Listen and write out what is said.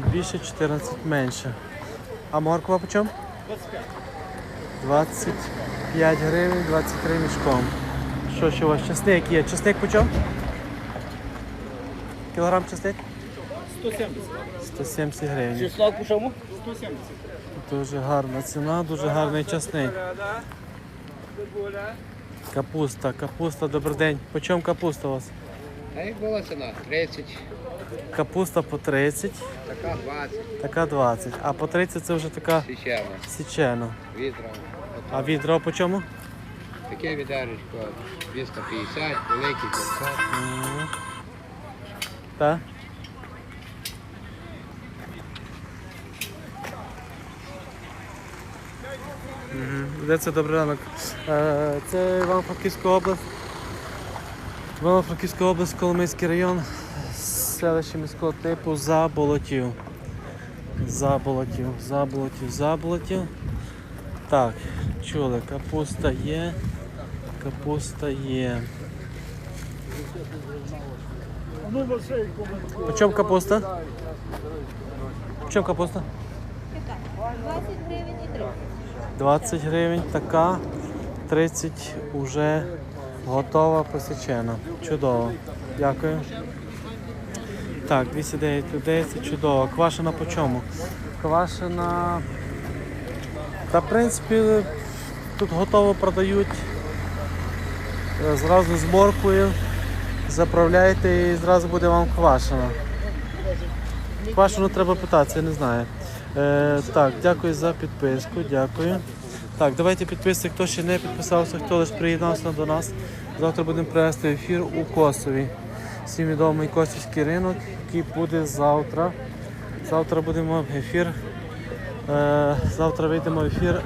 більше, 14 менше. А морква по чому? 25 гривень, 23 мішком. Що ще у вас? Чесник є. Чесник по чому? Кілограм чесник? 170. 170 гривень. Чеснок по чому? 170. Дуже гарна ціна, дуже гарний часник. Капуста, капуста, добрий день. По чому капуста у вас? А як була ціна? 30, Капуста по 30, така 20, така 20. А по 30 це вже така січена, січена. вітра. А відро по чому? Таке відеречко 250, великий 500. Так. Мгм. Де це добрий ранок? Е, Це Івано-Франківська область. Івано-Франківська область, Коломийський район, селище міського типу Заболотів. Заболотів, Заболотів, Заболотів. Так, чули, капуста є, капуста є. По чому капуста? По чому капуста? 20 гривень і 30. 20 гривень така, 30 вже готова посічена. Чудово. Дякую. Так, 209 людей, це чудово. Квашена по чому? Квашена. Та в принципі тут готово продають. Е, Зразу з морквою. Заправляєте і зразу буде вам квашена. Квашену треба питатися, я не знаю. Е, так, дякую за підписку, дякую. Так, давайте підписуйте, хто ще не підписався, хто лише приєднався до нас. Завтра будемо провести ефір у Косові. Всім відомий Косівський ринок, який буде завтра. Завтра будемо в ефір. Е, завтра вийдемо в ефір